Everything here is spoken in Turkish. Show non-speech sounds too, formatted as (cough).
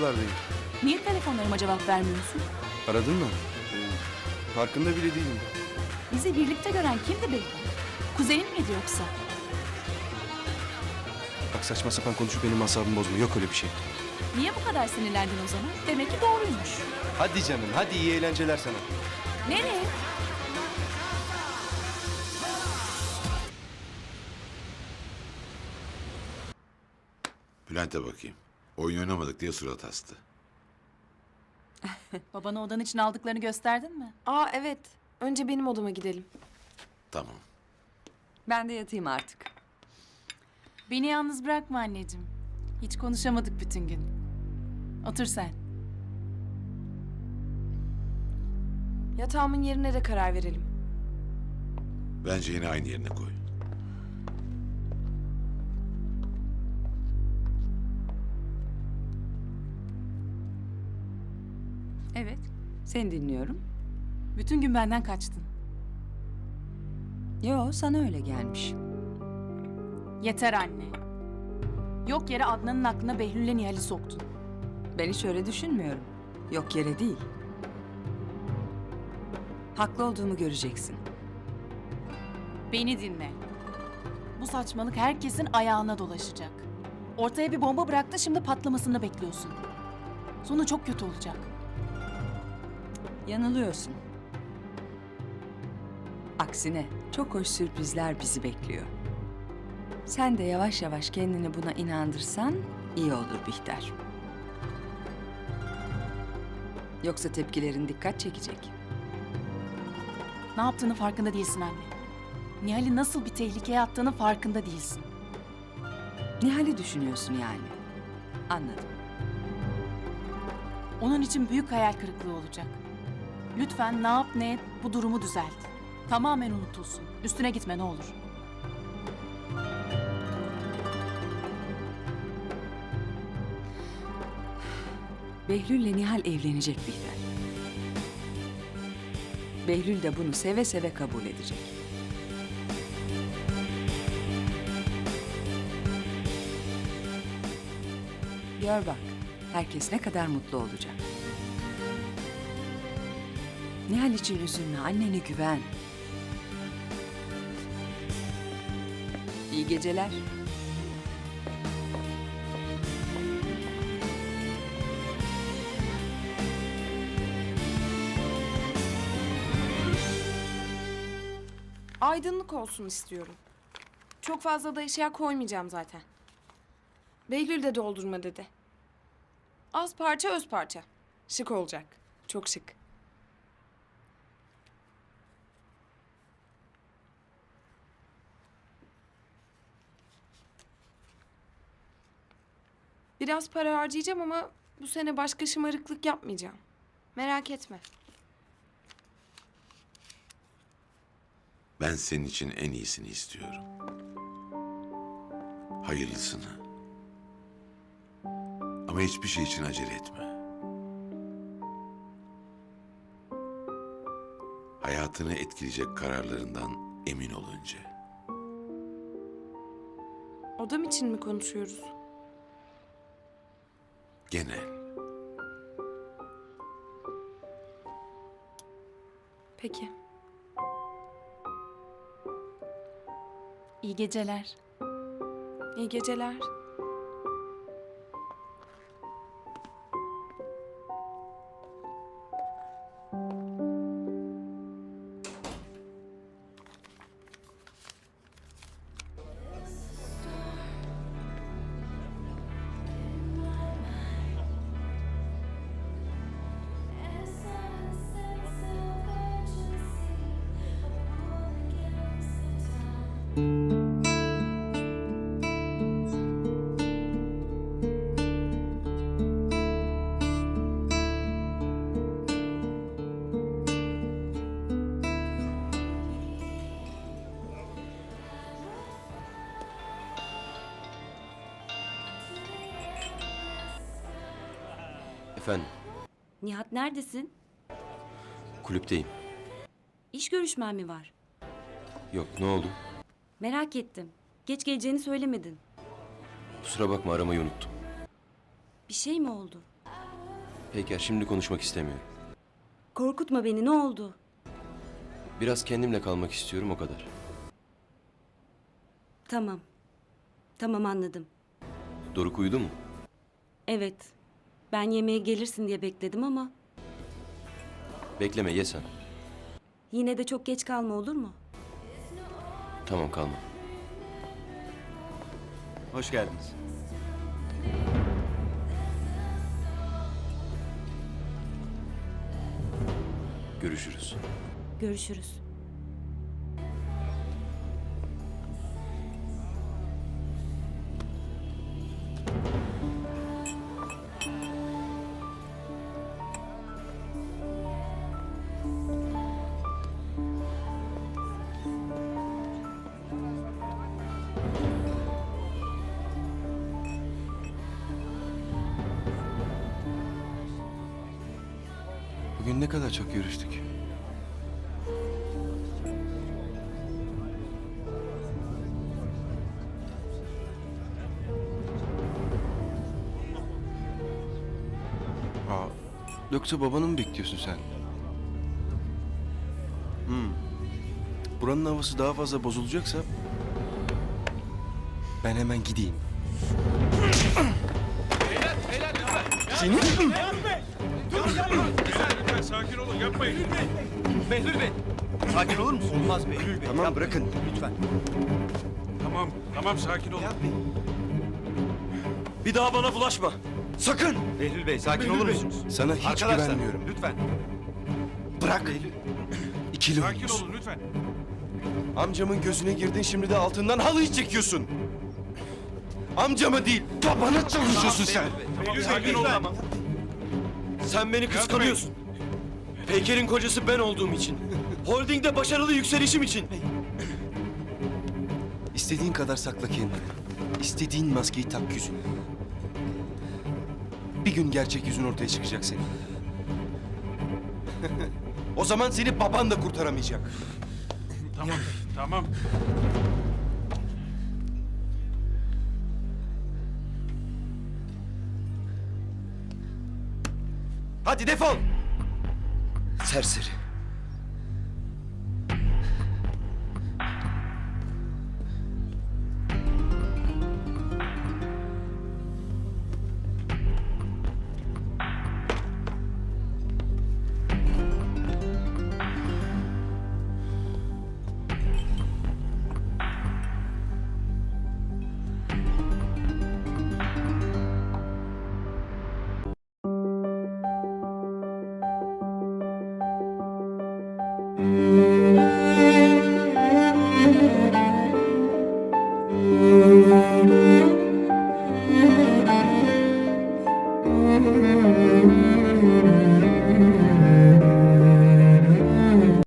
Buralardayım. Niye telefonlarıma cevap vermiyorsun? Aradın mı? Ee, farkında bile değilim. Bizi birlikte gören kimdi Behlül? Kuzenin miydi yoksa? Bak saçma sapan konuşup benim asabımı bozma. Yok öyle bir şey. Niye bu kadar sinirlendin o zaman? Demek ki doğruymuş. Hadi canım hadi iyi eğlenceler sana. Nereye? Bülent'e bakayım. Oyun oynamadık diye surat astı. (laughs) Babana odan için aldıklarını gösterdin mi? Aa evet. Önce benim odama gidelim. Tamam. Ben de yatayım artık. Beni yalnız bırakma anneciğim. Hiç konuşamadık bütün gün. Otur sen. Yatağımın yerine de karar verelim. Bence yine aynı yerine koy. Evet. Seni dinliyorum. Bütün gün benden kaçtın. Yo sana öyle gelmiş. Yeter anne. Yok yere Adnan'ın aklına Behlül'le Nihal'i soktun. Ben hiç öyle düşünmüyorum. Yok yere değil. Haklı olduğumu göreceksin. Beni dinle. Bu saçmalık herkesin ayağına dolaşacak. Ortaya bir bomba bıraktı şimdi patlamasını bekliyorsun. Sonu çok kötü olacak. Yanılıyorsun. Aksine çok hoş sürprizler bizi bekliyor. Sen de yavaş yavaş kendini buna inandırsan iyi olur Bihter. Yoksa tepkilerin dikkat çekecek. Ne yaptığını farkında değilsin anne. Nihal'i nasıl bir tehlikeye attığını farkında değilsin. Nihal'i düşünüyorsun yani. Anladım. Onun için büyük hayal kırıklığı olacak. Lütfen ne yap ne et bu durumu düzelt. Tamamen unutulsun. Üstüne gitme ne olur. Behlül'le Nihal evlenecek Bihter. Behlül de bunu seve seve kabul edecek. Gör bak, herkes ne kadar mutlu olacak. Nihal için üzülme, annene güven. İyi geceler. Aydınlık olsun istiyorum. Çok fazla da eşya koymayacağım zaten. Behlül de doldurma dedi. Az parça öz parça. Şık olacak. Çok şık. Biraz para harcayacağım ama bu sene başka şımarıklık yapmayacağım. Merak etme. Ben senin için en iyisini istiyorum. Hayırlısını. Ama hiçbir şey için acele etme. Hayatını etkileyecek kararlarından emin ol önce. Odam için mi konuşuyoruz? Genel. Peki. İyi geceler. İyi geceler. Efendim, Nihat neredesin? kulüpteyim. İş görüşmen mi var? Yok, ne oldu? Merak ettim. Geç geleceğini söylemedin. Kusura bakma aramayı unuttum. Bir şey mi oldu? Peyker şimdi konuşmak istemiyorum. Korkutma beni ne oldu? Biraz kendimle kalmak istiyorum o kadar. Tamam. Tamam anladım. Doruk uyudu mu? Evet. Ben yemeğe gelirsin diye bekledim ama Bekleme ye sen. yine de çok geç kalma olur mu? Tamam kalma. Hoş geldiniz. Görüşürüz. Görüşürüz. Ne kadar çok görüştük. Aa, yoksa babanı mı bekliyorsun sen? Hmm. Buranın havası daha fazla bozulacaksa... Ben hemen gideyim. Sakin olun yapmayın. Behlül Bey. Sakin olur musun? Olmaz Behlül Bey. Tamam bırakın. Lütfen. Tamam tamam sakin olun. Bir daha bana bulaşma. Sakın. Behlül Bey sakin olur musunuz? Sana hiç Arkadaşlar güvenmiyorum. lütfen. Bırak. İkili Sakin olun lütfen. Amcamın gözüne girdin şimdi de altından halıyı çekiyorsun. Amcamı değil, babanı çalışıyorsun sen. Tamam sakin olun. Tamam. Sen beni kıskanıyorsun. Peyker'in kocası ben olduğum için. Holding'de başarılı yükselişim için. İstediğin kadar sakla kendini. İstediğin maskeyi tak yüzüne. Bir gün gerçek yüzün ortaya çıkacak senin. (laughs) o zaman seni baban da kurtaramayacak. Tamam tamam. Hadi defol. Serseri. Música